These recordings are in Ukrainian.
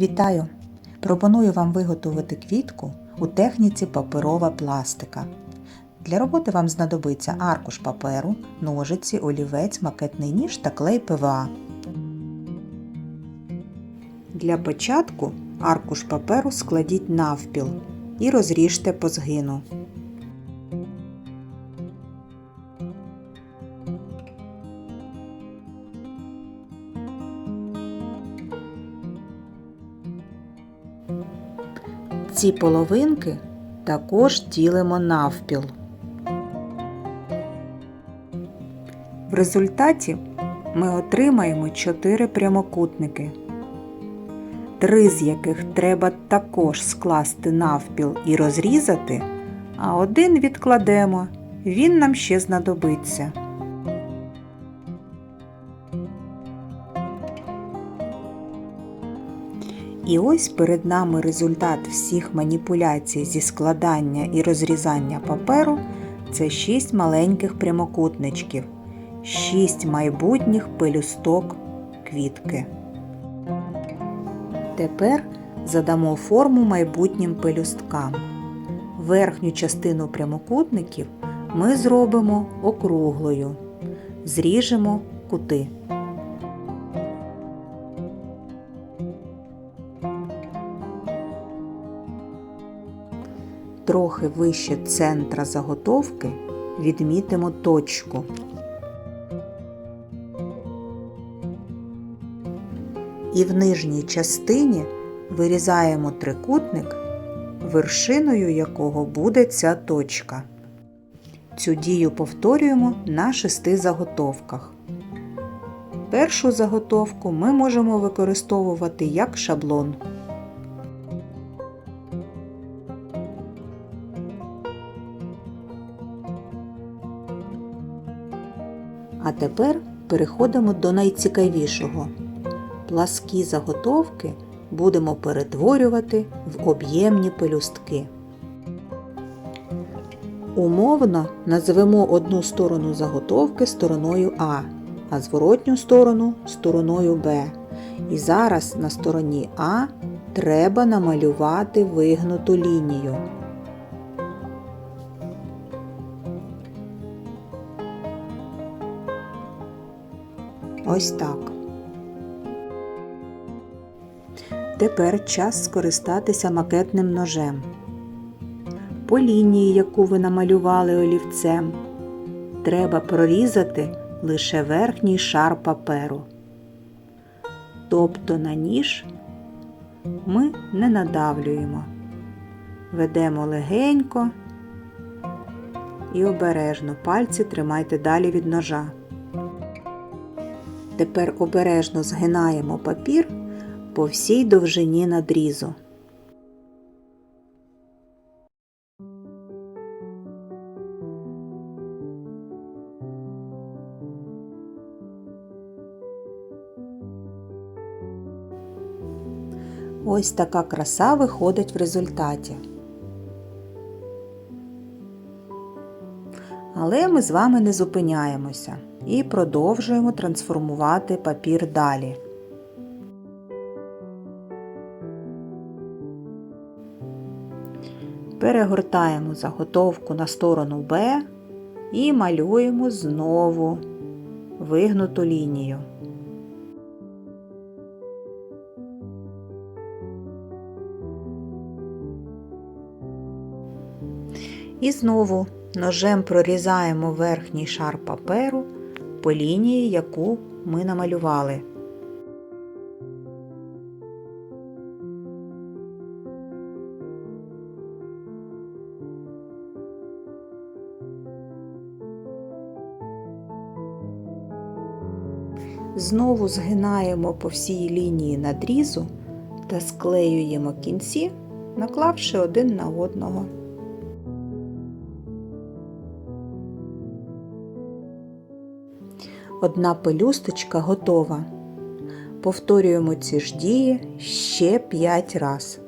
Вітаю! Пропоную вам виготовити квітку у техніці паперова пластика. Для роботи вам знадобиться аркуш паперу, ножиці, олівець, макетний ніж та клей ПВА. Для початку аркуш паперу складіть навпіл і розріжте по згину. Ці половинки також ділимо навпіл. В результаті ми отримаємо 4 прямокутники, три з яких треба також скласти навпіл і розрізати, а один відкладемо, він нам ще знадобиться. І ось перед нами результат всіх маніпуляцій зі складання і розрізання паперу це 6 маленьких прямокутничків, 6 майбутніх пелюсток квітки. Тепер задамо форму майбутнім пелюсткам. Верхню частину прямокутників ми зробимо округлою, зріжемо кути. Трохи вище центра заготовки відмітимо точку. І в нижній частині вирізаємо трикутник, вершиною якого буде ця точка. Цю дію повторюємо на шести заготовках. Першу заготовку ми можемо використовувати як шаблон. А тепер переходимо до найцікавішого. Пласкі заготовки будемо перетворювати в об'ємні пелюстки. Умовно назвемо одну сторону заготовки стороною А, а зворотню сторону стороною Б. І зараз на стороні А треба намалювати вигнуту лінію. Ось так. Тепер час скористатися макетним ножем. По лінії, яку ви намалювали олівцем, треба прорізати лише верхній шар паперу. Тобто на ніж ми не надавлюємо, ведемо легенько і обережно пальці тримайте далі від ножа. Тепер обережно згинаємо папір по всій довжині надрізу. Ось така краса виходить в результаті. Але ми з вами не зупиняємося і продовжуємо трансформувати папір далі. Перегортаємо заготовку на сторону Б і малюємо знову вигнуту лінію. І знову ножем прорізаємо верхній шар паперу по лінії, яку ми намалювали. Знову згинаємо по всій лінії надрізу та склеюємо кінці, наклавши один на одного. Одна пелюсточка готова. Повторюємо ці ж дії ще 5 раз.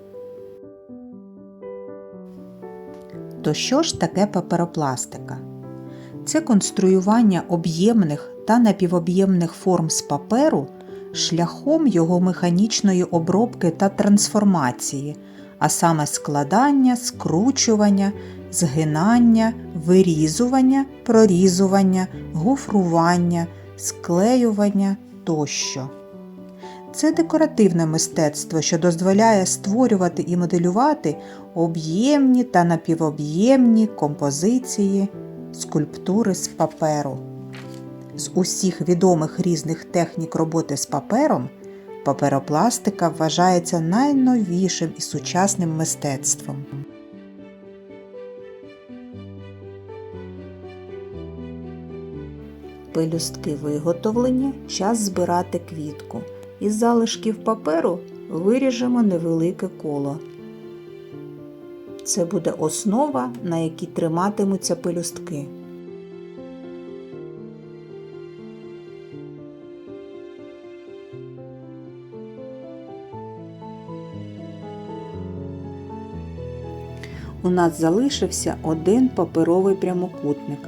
То що ж таке паперопластика? Це конструювання об'ємних та напівоб'ємних форм з паперу шляхом його механічної обробки та трансформації, а саме складання, скручування, згинання, вирізування, прорізування, гофрування, склеювання тощо. Це декоративне мистецтво, що дозволяє створювати і моделювати об'ємні та напівоб'ємні композиції, скульптури з паперу. З усіх відомих різних технік роботи з папером паперопластика вважається найновішим і сучасним мистецтвом. Пелюстки виготовлені, час збирати квітку. Із залишків паперу виріжемо невелике коло. Це буде основа, на якій триматимуться пелюстки. У нас залишився один паперовий прямокутник,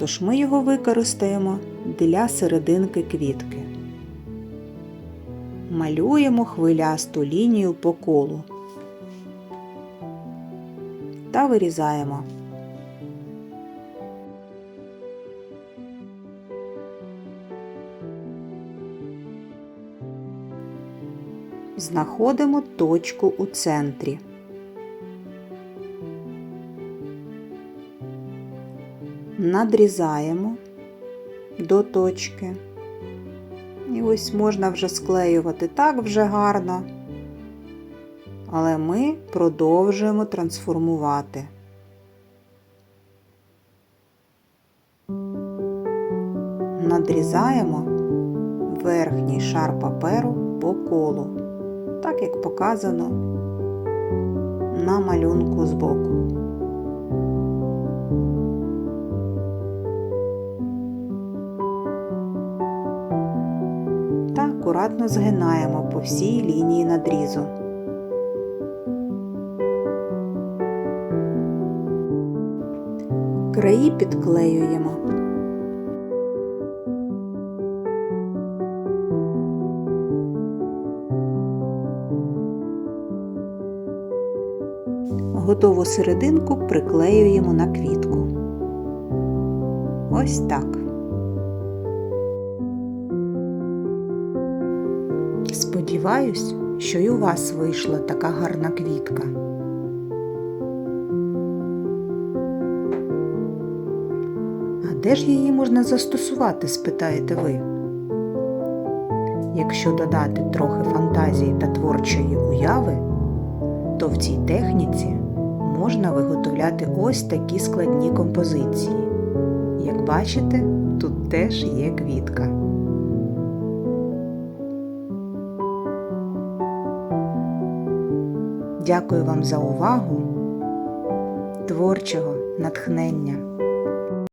тож ми його використаємо для серединки квітки. Малюємо хвилясту лінію по колу та вирізаємо. Знаходимо точку у центрі. Надрізаємо до точки. І ось можна вже склеювати так вже гарно. Але ми продовжуємо трансформувати. Надрізаємо верхній шар паперу по колу, так як показано на малюнку збоку. Акуратно згинаємо по всій лінії надрізу. Краї підклеюємо. Готову серединку приклеюємо на квітку. Ось так. Сподіваюсь, що і у вас вийшла така гарна квітка. А де ж її можна застосувати, спитаєте ви? Якщо додати трохи фантазії та творчої уяви, то в цій техніці можна виготовляти ось такі складні композиції. Як бачите, тут теж є квітка. Дякую вам за увагу, творчого натхнення.